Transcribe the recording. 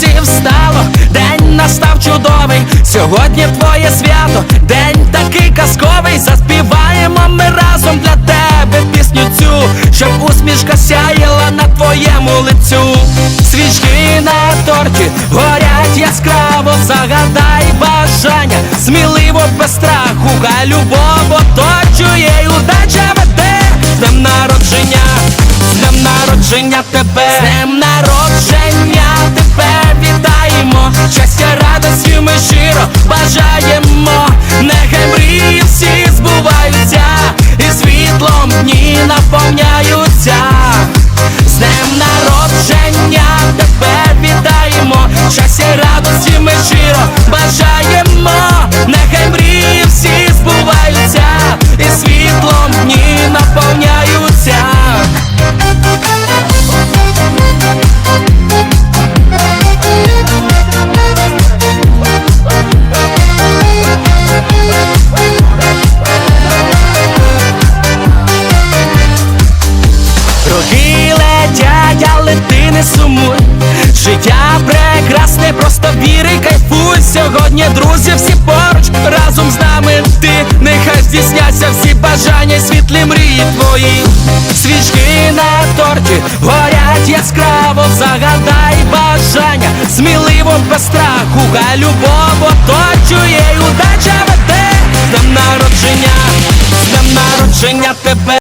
сонці встало, день настав чудовий. Сьогодні твоє свято, день такий казковий. Заспіваємо ми разом для тебе пісню цю, щоб усмішка сяяла на твоєму лицю. Свічки на торті горять яскраво, загадай бажання, сміливо без страху, хай любов оточує. І удача веде. З днем народження, з днем народження тебе, з днем народження не сумуй. Життя прекрасне, просто віри, кайфуй. Сьогодні, друзі, всі поруч разом з нами ти. Нехай здійсняться всі бажання, світлі мрії твої. Свічки на торті горять яскраво, загадай бажання, сміливо без страху, хай любов оточує, удача веде. Днем народження, днем народження тебе.